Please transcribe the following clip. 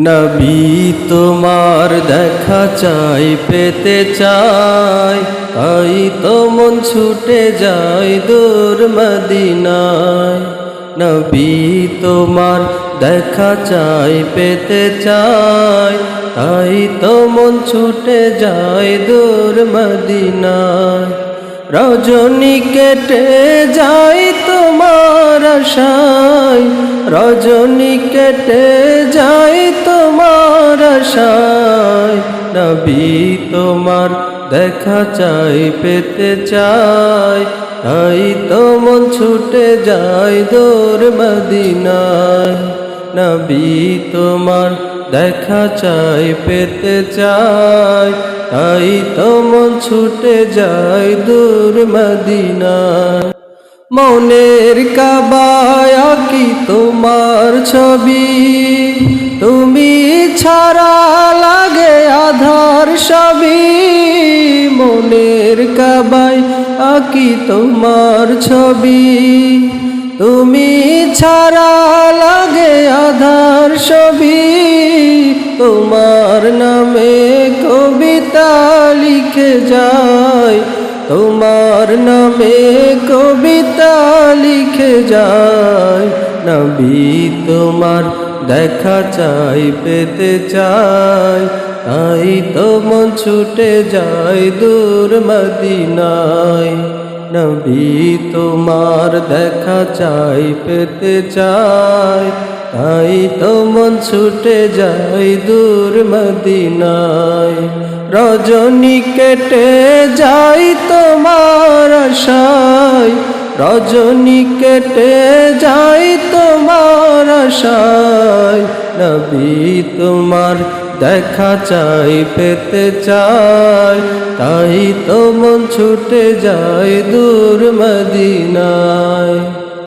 নবী তোমার দেখা চাই, পেতে চাই। তাই তো মন ছুটে যায় দূর মদিনায়। নবী তোমার দেখা চাই, পেতে চাই। তাই তো মন ছুটে যায় দূর মদিনায়। রজনী কেটে যাই তোমার আশায়। রজনী কেটে আশায় নবী তোমার দেখা চাই, পেতে চাই। তাই তো মন ছুটে যায় দূর মদিনায়। নবী তোমার দেখা চাই, পেতে চাই। তাই তো মন ছুটে যায় দূর মদিনায়। মনের কাবায়া কি তোমার ছবি। তুমি ছাড়া লাগে আধার সবই। মনের কাবায় আকি তোমার ছবি। তুমি ছাড়া লাগে আধার ছবি তোমার নামে কবিতা লিখে যায়। তোমার নামে কবিতা লিখে যায়। নবী তোমার দেখা চাই, পেতে চাই। তাই তো মন ছুটে যায় দূর মদিনায়। নবী তোমার দেখা চাই, পেতে চাই। তাই তো মন ছুটে যায় দূর মদিনায়। রজনী কেটে যাই তোমার আশায়। রজনী কেটে যাই তোমার আশায়। নবী তোমার দেখা চাই, পেতে চাই। তাই তো মন ছুটে যায় দূর মদিনা